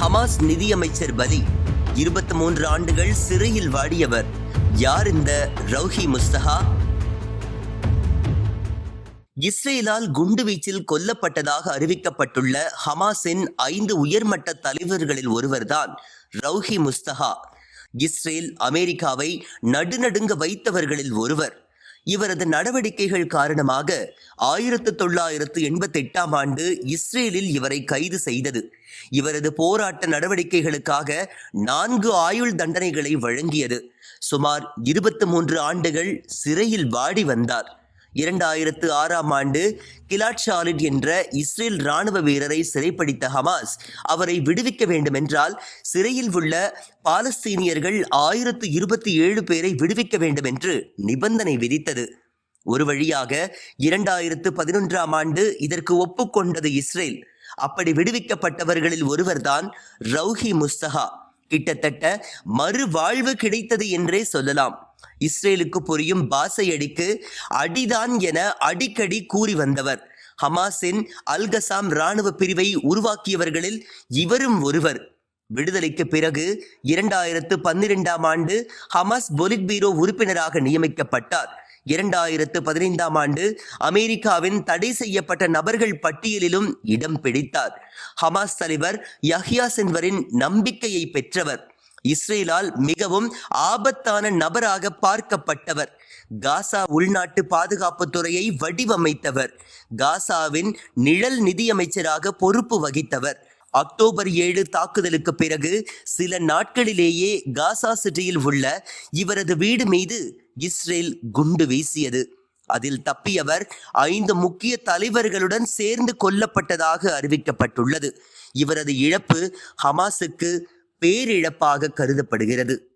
Hamas நிதியமைச்சர் பலி இருபத்தி மூன்று ஆண்டுகள் சிறையில் வாடியவர் யார் இந்த ரவுஹி முஸ்தஹா? இஸ்ரேலால் குண்டுவீச்சில் கொல்லப்பட்டதாக அறிவிக்கப்பட்டுள்ள ஹமாஸின் ஐந்து உயர்மட்ட தலைவர்களில் ஒருவர்தான் ரவுஹி முஸ்தஹா. இஸ்ரேல் அமெரிக்காவை நடுநடுங்க வைத்தவர்களில் ஒருவர். இவரது நடவடிக்கைகள் காரணமாக ஆயிரத்து தொள்ளாயிரத்து எண்பத்தி எட்டாம் ஆண்டு இஸ்ரேலில் இவரை கைது செய்தது. இவரது போராட்ட நடவடிக்கைகளுக்காக நான்கு ஆயுள் தண்டனைகளை வழங்கியது. சுமார் இருபத்தி மூன்று ஆண்டுகள் சிறையில் வாடி வந்தார். இரண்டாயிரத்து ஆறாம் ஆண்டு கிலாட் ஷாலிட் என்ற இஸ்ரேல் ராணுவ வீரரை சிறைப்பிடித்த ஹமாஸ் அவரை விடுவிக்க வேண்டுமென்றால் சிறையில் உள்ள பாலஸ்தீனியர்கள் ஆயிரத்து இருபத்தி ஏழு பேரை விடுவிக்க வேண்டும் என்று நிபந்தனை விதித்தது. ஒரு வழியாக இரண்டாயிரத்து பதினொன்றாம் ஆண்டு இதற்கு ஒப்புக்கொண்டது இஸ்ரேல். அப்படி விடுவிக்கப்பட்டவர்களில் ஒருவர்தான் ரவுஹி முஸ்தஹா. கிட்டத்தட்ட மறுவாழ்வு கிடைத்தது என்றே சொல்லலாம். இஸ்ரேலுக்கு புரியும் பாசையடிக்கு அடிதான் என அடிக்கடி கூறி வந்தவர். ஹமாஸின் அல்கசாம் இராணுவ பிரிவை உருவாக்கியவர்களில் இவரும் ஒருவர். விடுதலைக்கு பிறகு இரண்டாயிரத்து பன்னிரெண்டாம் ஆண்டு ஹமாஸ் பொலிட் பீரோ உறுப்பினராக நியமிக்கப்பட்டார். இரண்டாயிரத்து பதினைந்தாம் ஆண்டு அமெரிக்காவின் தடை செய்யப்பட்ட நபர்கள் பட்டியலிலும் இடம் பிடித்தார். ஹமாஸ் தலைவர் யஹ்யா சென்வரின் நம்பிக்கையை பெற்றவர். இஸ்ரேலால் மிகவும் ஆபத்தான நபராக பார்க்கப்பட்டவர். காசா உள்நாட்டு பாதுகாப்பு துறையை வடிவமைத்தவர். காசாவின் நிழல் நிதியமைச்சராக பொறுப்பு வகித்தவர். அக்டோபர் ஏழு தாக்குதலுக்கு பிறகு சில நாட்களிலேயே காசா சிட்டியில் உள்ள இவரது வீடு மீது இஸ்ரேல் குண்டு வீசியது. அதில் தப்பியவர் ஐந்து முக்கிய தலைவர்களுடன் சேர்ந்து கொல்லப்பட்டதாக அறிவிக்கப்பட்டுள்ளது. இவரது இழப்பு ஹமாஸுக்கு பேரிழப்பாக கருதப்படுகிறது.